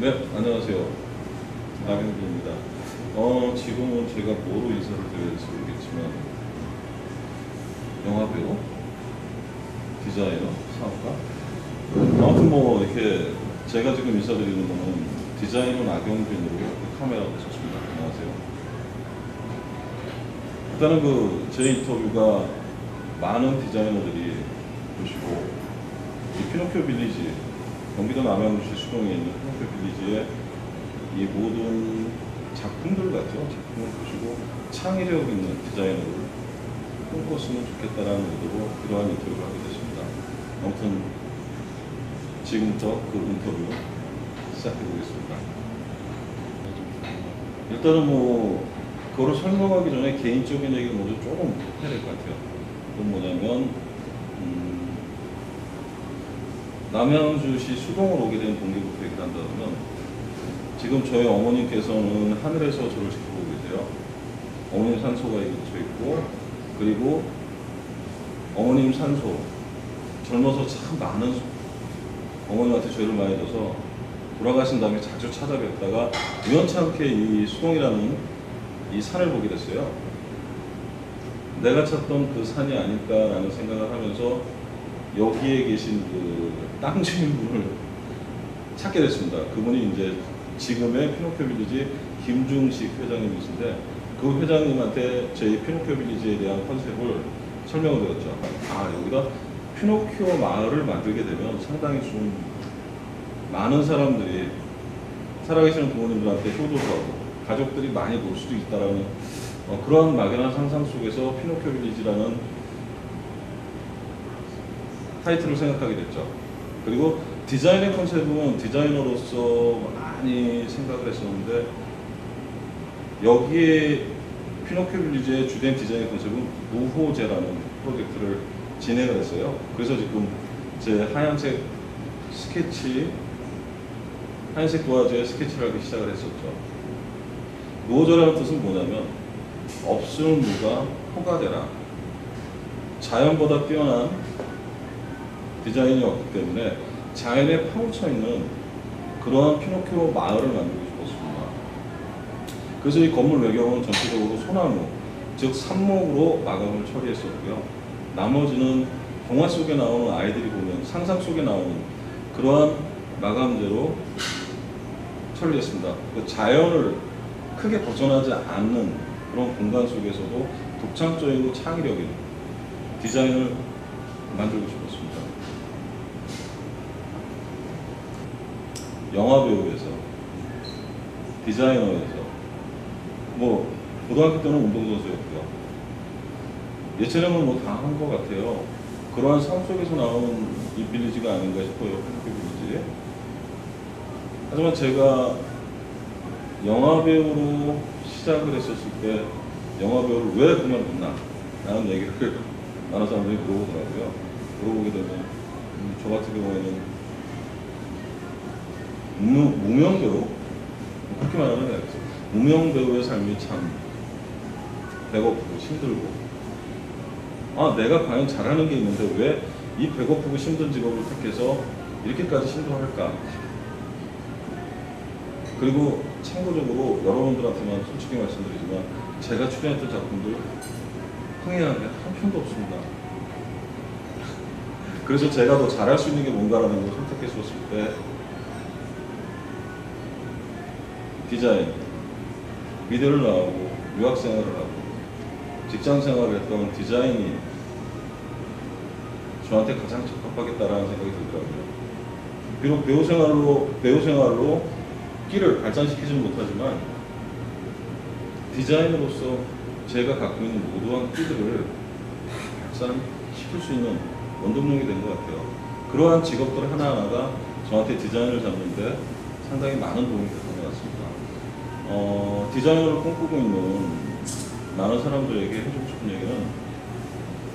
네, 안녕하세요. 나경주입니다. 어, 지금은 제가 뭐로 인사를 될지 모르겠지만, 영화배우, 디자이너, 사업가? 아무튼 뭐, 이렇게 제가 지금 인사드리는 거는 디자이너 나경준으로 카메라가 쳤습니다. 안녕하세요. 일단은 그, 제 인터뷰가 많은 디자이너들이 보시고, 이 피노키오 빌리지, 경기도 남양주시 수동에 있는 피노키오 빌리지의 이 모든 작품들 같죠. 작품을 보시고 창의력 있는 디자이너를 꿈꿨으면 좋겠다라는 의도로 이러한 인터뷰를 하게 됐습니다. 아무튼 지금부터 그 인터뷰 시작해 보겠습니다. 일단은 뭐 그거를 설명하기 전에 개인적인 얘기를 먼저 조금 해야 될 것 같아요. 그건 뭐냐면 음, 남양주시 수동을 오게 된 동기부터 얘기를 한다면 지금 저희 어머님께서는 하늘에서 저를 지켜보고 계세요. 어머님 산소가 여기 있고 그리고 어머님 산소 젊어서 참 많은 수- 어머님한테 죄를 많이 져서 돌아가신 다음에 자주 찾아뵙다가 우연찮게 이 수동이라는 이 산을 보게 됐어요. 내가 찾던 그 산이 아닐까라는 생각을 하면서 여기에 계신 그 땅 주인분을 찾게 됐습니다. 그분이 이제 지금의 피노키오 빌리지 김중식 회장님이신데 그 회장님한테 저희 피노키오 빌리지에 대한 컨셉을 설명을 드렸죠. 아 여기다 피노키오 마을을 만들게 되면 상당히 좀 많은 사람들이 살아계시는 부모님들한테 효도도 하고 가족들이 많이 볼 수도 있다라는 어, 그런 막연한 상상 속에서 피노키오 빌리지라는 타이틀을 생각하게 됐죠. 그리고 디자인의 컨셉은 디자이너로서 많이 생각을 했었는데 여기에 피노키오 빌리지의 주된 디자인 컨셉은 무호제라는 프로젝트를 진행을 했어요. 그래서 지금 제 하얀색 스케치, 하얀색 도화지에 스케치를 하기 시작을 했었죠. 무호제라는 뜻은 뭐냐면 없을 무가 호가 되라. 자연보다 뛰어난 디자인이 없기 때문에 자연에 파묻혀 있는 그러한 피노키오 마을을 만들고 싶었습니다. 그래서 이 건물 외경은 전체적으로 소나무, 즉 삽목으로 마감을 처리했었고요. 나머지는 동화 속에 나오는 아이들이 보면 상상 속에 나오는 그러한 마감재로 처리했습니다. 그 자연을 크게 벗어나지 않는 그런 공간 속에서도 독창적이고 창의력인 디자인을 만들고 싶었습니다. 영화 배우에서 디자이너에서 뭐 고등학교 때는 운동선수였고요. 예체능은 뭐 다 한 것 같아요. 그러한 삶 속에서 나오는 이 빌리지가 아닌가 싶어요. 빌리지. 하지만 제가 영화 배우로 시작을 했었을 때 영화 배우를 왜 그만뒀나 라는 얘기를 많은 사람들이 물어보더라고요. 물어보게 되면 음, 저 같은 경우에는 무명, 배우 그렇게 말하면 되겠죠. 무명 배우의 삶이 참 배고프고 힘들고 아 내가 과연 잘하는 게 있는데 왜 이 배고프고 힘든 직업을 택해서 이렇게까지 힘들어할까 그리고 참고적으로 여러분들한테만 솔직히 말씀드리지만 제가 출연했던 작품들 흥행한 게 한 편도 없습니다. 그래서 제가 더 잘할 수 있는 게 뭔가라는 걸 선택했었을 때 디자인, 미대를 나오고 유학 생활을 하고 직장 생활을 했던 디자인이 저한테 가장 적합하겠다라는 생각이 들더라고요. 비록 배우 생활로 배우 생활로 끼를 발전시키지는 못하지만 디자인으로서 제가 갖고 있는 모두한 끼들을 다 발산시킬 수 있는 원동력이 된 것 같아요. 그러한 직업들 하나하나가 저한테 디자인을 잡는데 상당히 많은 도움이 같습니다. 어, 디자이너를 꿈꾸고 있는 많은 사람들에게 해주고 싶은 얘기는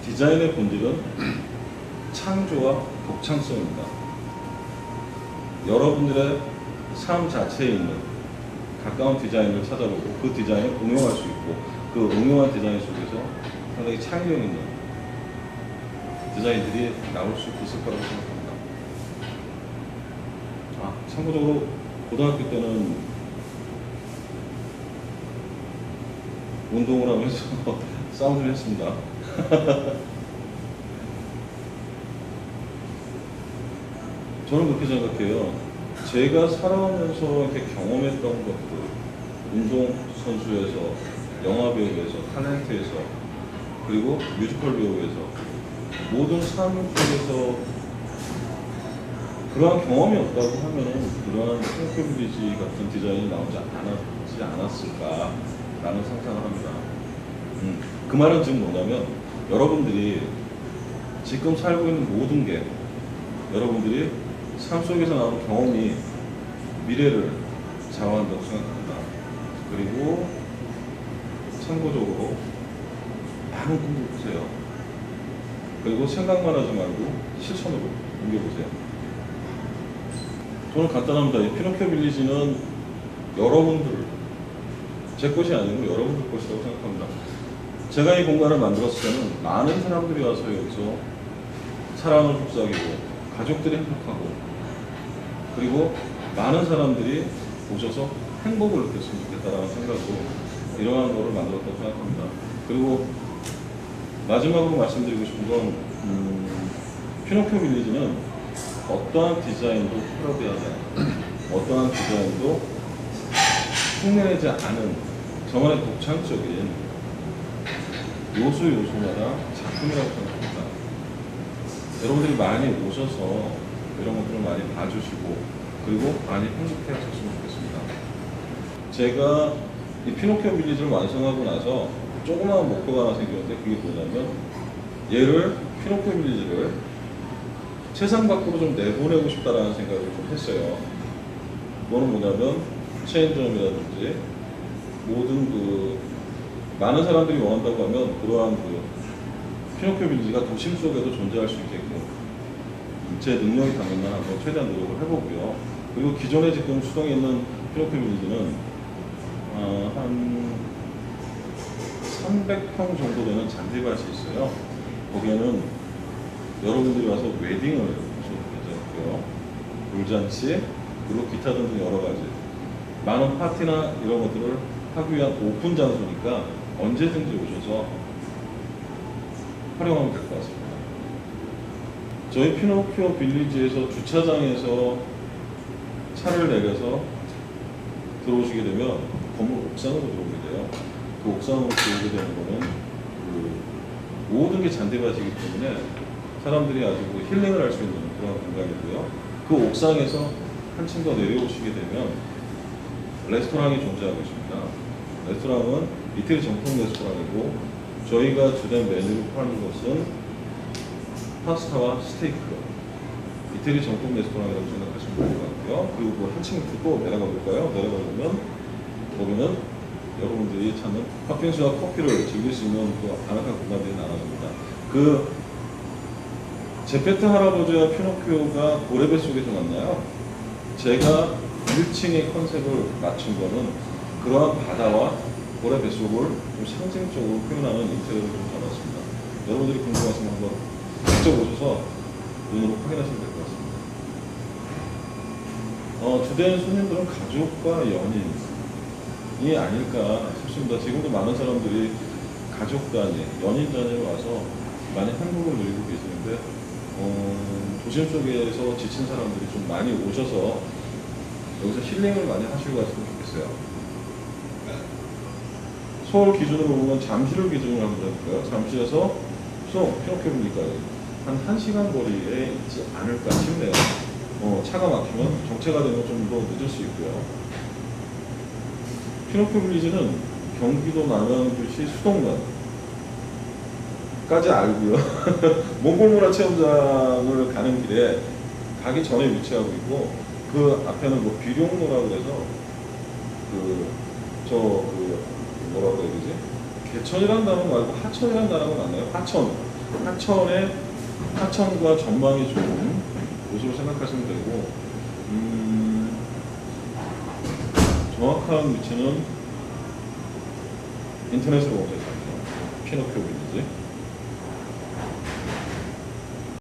디자인의 본질은 창조와 독창성입니다. 여러분들의 삶 자체에 있는 가까운 디자인을 찾아보고 그 디자인을 응용할 수 있고 그 응용한 디자인 속에서 상당히 창의력 있는 디자인들이 나올 수 있을 거라고 생각합니다. 아, 참고적으로 고등학교 때는 운동을 하면서 싸움을 했습니다. 저는 그렇게 생각해요. 제가 살아오면서 이렇게 경험했던 것들, 운동 선수에서, 영화 배우에서, 탤런트에서, 그리고 뮤지컬 배우에서, 모든 삶 속에서 그러한 경험이 없다고 하면은 그러한 핑크빌리지 같은 디자인이 나오지 않았지 않았을까 라는 상상을 합니다. 음, 그 말은 지금 뭐냐면 여러분들이 지금 살고 있는 모든 게 여러분들이 삶 속에서 나오는 경험이 미래를 좌우한다고 생각합니다. 그리고 참고적으로 많은 꿈을 꾸세요. 그리고 생각만 하지 말고 실천으로 옮겨보세요. 저는 간단합니다. 이 피노키오 빌리지는 여러분들, 제 것이 아니고 여러분들 것이라고 생각합니다. 제가 이 공간을 만들었을 때는 많은 사람들이 와서 여기서 사랑을 속삭이고 가족들이 행복하고 그리고 많은 사람들이 오셔서 행복을 느꼈으면 좋겠다라는 생각으로 이러한 거를 만들었다고 생각합니다. 그리고 마지막으로 말씀드리고 싶은 건 음, 피노키오 빌리지는 어떠한 디자인도 패러디하지 않아요. 어떠한 디자인도 흉내내지 않은 저만의 독창적인 요소 요소마다 작품이라고 생각합니다. 여러분들이 많이 오셔서 이런 것들을 많이 봐주시고 그리고 많이 행복해 하셨으면 좋겠습니다. 제가 이 피노키오 빌리지를 완성하고 나서 조그마한 목표가 하나 생겼는데 그게 뭐냐면 얘를 피노키오 빌리지를 세상 밖으로 좀 내보내고 싶다라는 생각을 좀 했어요. 그거는 뭐냐면 체인점이라든지 모든 그 많은 사람들이 원한다고 하면 그러한 그 피노키오 빌리지가 도심 속에도 존재할 수 있게끔 제 능력이 닿는 한 한번 최대한 노력을 해보고요. 그리고 기존에 지금 수동에 있는 피노키오 빌리지는 어, 한 300평 정도 되는 잔디밭이 있어요. 거기에는 여러분들이 와서 웨딩을 하셔도 괜찮고요. 돌잔치, 그리고 기타 등등 여러 가지. 많은 파티나 이런 것들을 하기 위한 오픈 장소니까 언제든지 오셔서 활용하면 될 것 같습니다. 저희 피노키오 빌리지에서 주차장에서 차를 내려서 들어오시게 되면 건물 옥상으로 들어오게 돼요. 그 옥상으로 들어오게 되는 거는 그 모든 게 잔디밭이기 때문에 사람들이 아주 그 힐링을 할 수 있는 그런 공간이고요. 그 옥상에서 한층 더 내려오시게 되면 레스토랑이 존재하고 있습니다. 레스토랑은 이태리 정통 레스토랑이고 저희가 주된 메뉴를 파는 것은 파스타와 스테이크 이태리 정통 레스토랑이라고 생각하시면 될 것 같고요. 그리고 그 한층 또 내려가 볼까요? 내려가 보면 거기는 여러분들이 찾는 팥빙수와 커피를 즐길 수 있는 그 아늑한 공간들이 나눠집니다. 그 제페트 할아버지와 피노키오가 고래배 속에서 만나요. 제가 1층의 컨셉을 맞춘 거는 그러한 바다와 고래 뱃속을 좀 상징적으로 표현하는 인테리어를 좀 잡았습니다. 여러분들이 궁금하시면 한번 직접 오셔서 눈으로 확인하시면 될 것 같습니다. 어, 주된 손님들은 가족과 연인이 아닐까 싶습니다. 지금도 많은 사람들이 가족 단위, 연인 단위로 와서 많이 행복을 누리고 계시는데 어, 도심 속에서 지친 사람들이 좀 많이 오셔서 여기서 힐링을 많이 하시고 갔으면 좋겠어요. 서울 기준으로 보면 잠시를 기준으로 한번 해볼까요? 잠시에서 수동, 피노키오니까지 한 1시간 거리에 있지 않을까 싶네요. 어, 차가 막히면 정체가 되면 좀 더 늦을 수 있고요. 피노키오 빌리지는 경기도 남양주시 수동면까지 알고요. 몽골문화 체험장을 가는 길에 가기 전에 위치하고 있고 그 앞에는 뭐 비룡로라고 해서 그저 그 뭐라고 해야 되지? 개천이라는 단어 말고 하천이라는 단어가 맞나요? 하천. 하천에 하천과 전망이 좋은 곳으로 생각하시면 되고 음, 정확한 위치는 인터넷으로 검색하세요. 피노키오 빌리지.